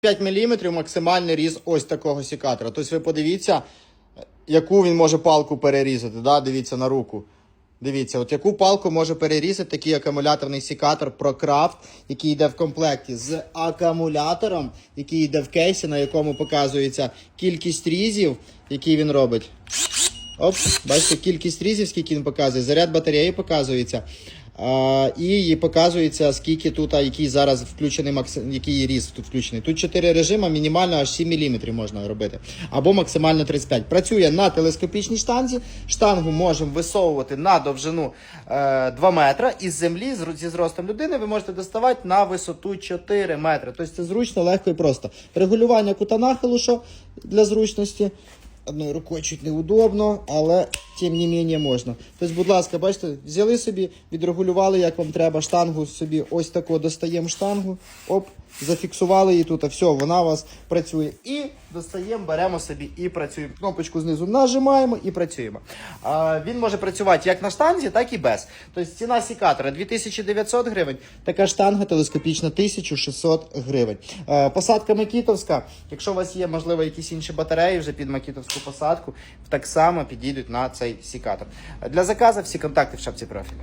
5 мм максимальний різ ось такого сікатора. Тобто ви подивіться, яку він може палку перерізати. Да? Дивіться на руку. Дивіться, от яку палку може перерізати такий акумуляторний сікатор ProCraft, який йде в комплекті з акумулятором, який йде в кейсі, на якому показується кількість різів, які він робить. Оп, бачите, кількість різів, скільки він показує. Заряд батареї показується. І показується, скільки тут, а, який зараз включений який різ тут включений. Тут 4 режими, мінімально аж 7 мм можна робити. Або максимально 35. Працює на телескопічній штанзі. Штангу можемо висовувати на довжину е, 2 метра. Із землі зі зростом людини ви можете доставати на висоту 4 метри. Тобто це зручно, легко і просто. Регулювання кута нахилу, що для зручності. Одною рукою чуть неудобно, але тим не менше можна. Тобто, будь ласка, бачите, взяли собі, відрегулювали, як вам треба, штангу собі ось тако достаємо штангу, оп, зафіксували її тут, а все, вона у вас працює. І достаємо, беремо собі і працюємо. Кнопочку знизу нажимаємо і працюємо. А, він може працювати як на штанзі, так і без. Тобто ціна сікатора 2900 гривень, така штанга телескопічна 1600 гривень. Е, посадка Макітовська, якщо у вас є, можливо, якісь інші батареї вже під Макітовську посадку, так само підійдуть на цей сікатор. Для заказу всі контакти в шапці профілю.